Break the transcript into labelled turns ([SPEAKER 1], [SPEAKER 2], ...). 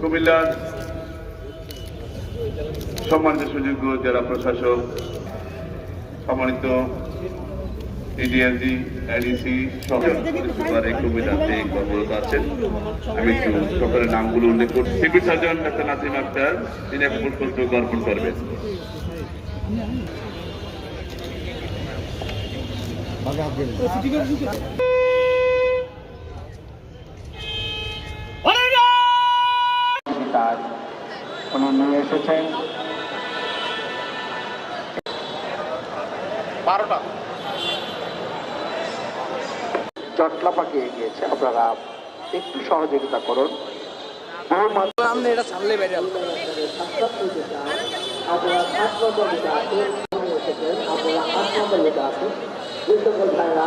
[SPEAKER 1] কুমিল্লার সম্মানিত সুযোগ্য জেলা প্রশাসক, সম্মানিত এডিআরজি এডিসি এই কুমিল্লাতে কর্মরত আছেন। আমি একটু সকলের নামগুলো উল্লেখ করছি। Civil surgeon, doctor Nasim Akhtar, তিনি এক পুষ্পস্তক অর্পণ করবেন।
[SPEAKER 2] নিয়ে এসেছেন
[SPEAKER 3] বারোটা
[SPEAKER 2] জটলা পাকিয়ে গিয়েছে আপনারা একটু সহযোগিতা করুন
[SPEAKER 3] আমরা এটা ছাড়লে বেরিয়ে আসব
[SPEAKER 2] আপনারা